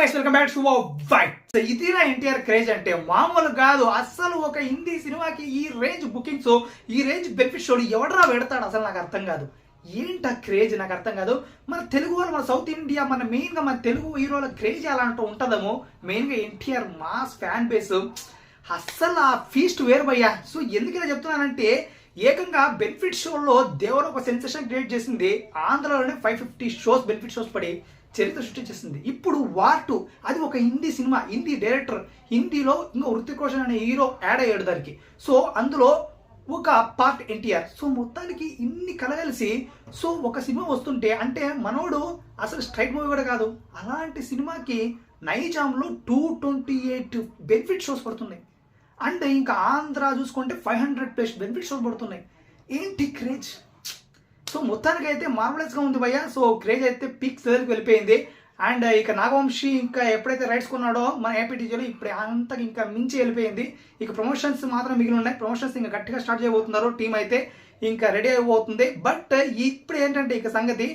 Guys welcome back to వైట్ ఇదిరా NTR craze అంటే మామూలు కాదు అసలు ఒక హిందీ సినిమాకి ఈ రేంజ్ బుకింగ్స్ ఈ రేంజ్ బెనిఫిట్ షోలు ఎవడరా పెడతాడు అసలు నాకు అర్థం కాదు. ఏంట క్రేజ్ నాకు అర్థం కాదు. మన తెలుగు వాళ్ళు మన సౌత్ ఇండియా మన మెయిన్గా మన తెలుగు హీరోల క్రేజ్ అలాంటి ఉంటుందేమో. మెయిన్గా ఎన్టీఆర్ మాస్ ఫ్యాన్ బేస్ అస్సలు ఆ ఫీస్ట్ వేరు భయ్యా. సో ఎందుకలా చెప్తున్నానంటే ఏకంగా బెనిఫిట్ షోలో దేవుడు ఒక సెన్సేషన్ క్రియేట్ చేసింది. ఆంధ్రలోనే five fifty shows benefit shows పడి చరిత్ర సృష్టించేసింది ఇప్పుడు వార్ టూ అది ఒక హిందీ సినిమా హిందీ డైరెక్టర్ హిందీలో ఇంకో ఋతిక్ రోషన్ అనే హీరో యాడ్ అయ్యాడు దానికి. సో అందులో ఒక పార్ట్ ఎన్టీఆర్. సో మొత్తానికి ఇన్ని కలగలిసి సో ఒక సినిమా వస్తుంటే అంటే మనోడు అసలు స్ట్రైట్ మూవీ కూడా కాదు. అలాంటి సినిమాకి నైజాంలో two twenty eight benefit shows పడుతున్నాయి. అండ్ ఇంకా ఆంధ్ర చూసుకుంటే five hundred plus benefit shows పడుతున్నాయి. ఏంటి క్రేజ్ సో మొత్తానికి అయితే మార్వలస్ ఉంది భయ్య. సో క్రేజ్ అయితే పీక్ సెవెల్కి వెళ్ళిపోయింది. అండ్ ఇక నాగవంశీ ఇంకా ఎప్పుడైతే రైట్స్ కొన్నాడో మన ఏపీటీజీలో ఇప్పుడు అంతా ఇంకా మించి వెళ్ళిపోయింది. ఇక ప్రమోషన్స్ మాత్రం మిగిలి ఉన్నాయి. ప్రమోషన్స్ ఇంకా గట్టిగా స్టార్ట్ చేయబోతున్నారు. టీం అయితే ఇంకా రెడీ అయిపోతుంది. బట్ ఇప్పుడు ఏంటంటే ఇక సంగతి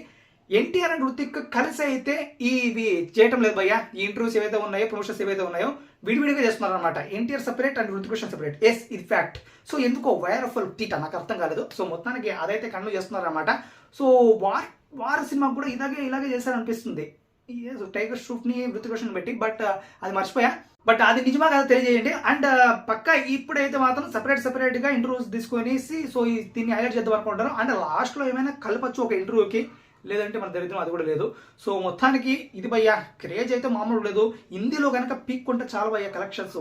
ఎన్టీఆర్ అండ్ రుతిక్ కలిసి అయితే ఇవి చేయటం లేదు భయ్యా. ఈ ఇంటర్వ్యూస్ ఏవైతే ఉన్నాయో ప్రమోషన్స్ ఏవైతే ఉన్నాయో విడివిడిగా చేస్తున్నారు అనమాట NTR separate and Hrithik Roshan separate yes ఇది ఫ్యాక్ట్ సో ఎందుకో వైర్ ఆఫ్ టీట నాకు అర్థం కాలేదు. సో మొత్తానికి అదైతే కన్ను చేస్తున్నారు అనమాట సో వార్ వార్ సినిమా కూడా ఇలాగే ఇలాగే చేశారనిపిస్తుంది. టైగర్ షూట్ని రుతిక్ రోషన్ పెట్టి బట్ uh, అది మర్చిపోయా. బట్ అది నిజమా కదా తెలియజేయండి. అండ్ uh, పక్క ఇప్పుడైతే మాత్రం సెపరేట్ సెపరేట్గా ఇంటర్వ్యూస్ తీసుకొనేసి సో ఈ దీన్ని హైలైట్ చేద్దాం అనుకుంటారు అండ్ లాస్ట్లో ఏమైనా కలపచ్చు ఒక ఇంటర్వ్యూకి లేదంటే మన దరిద్రం అది కూడా లేదు. సో మొత్తానికి ఇది భయ్యా క్రేజ్ అయితే మామూలు లేదు. హిందీలో కనుక పీక్ ఉంటే చాలా భయ్యా కలెక్షన్స్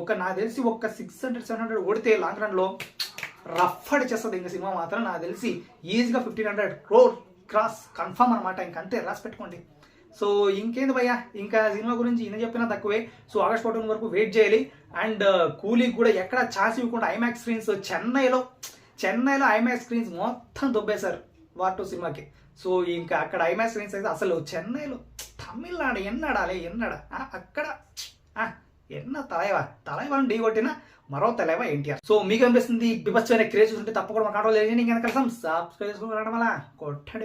ఒక నాకు తెలిసి ఒక సిక్స్ హండ్రెడ్ సెవెన్ హండ్రెడ్ ఓడితే లాంగ్ రన్లో రఫ్ చేస్తుంది ఇంకా సినిమా మాత్రం నాకు తెలిసి ఈజీగా fifteen hundred crore cross confirm అనమాట ఇంకంతే రాసి పెట్టుకోండి. సో ఇంకేంది భయ్యా ఇంకా సినిమా గురించి ఇన్ని చెప్పినా తక్కువే. సో ఆగస్ట్ ఫోర్టీన్ వరకు వెయిట్ చేయాలి. అండ్ uh, కూలీకి కూడా ఎక్కడ ఛాన్స్ ఇవ్వకుండా ఐమాక్స్ స్క్రీన్స్ చెన్నైలో చెన్నైలో ఐమాక్స్ స్క్రీన్స్ మొత్తం దొబ్బేశారు. వార్ టూ సినిమాకి. సో ఇంకా అక్కడ ఐమాక్స్ స్క్రీన్స్ అయితే అసలు చెన్నైలో తమిళనాడు ఎన్నడాలే ఎన్నడా? ఆ, అక్కడ ఆ, ఎన్న తలైవా? తలైవాని ఢీ కొట్టిన మరో తలైవా ఎన్టీఆర్. సో మీకు అనిపిస్తుంది బిబస్ క్రేజ్ ఉంటే తప్పకుండా మా కాంట్రోల్ ఇంకా కలిసాం సబ్స్క్రైబ్ చేసుకోవడం వల్ల కొట్టడి.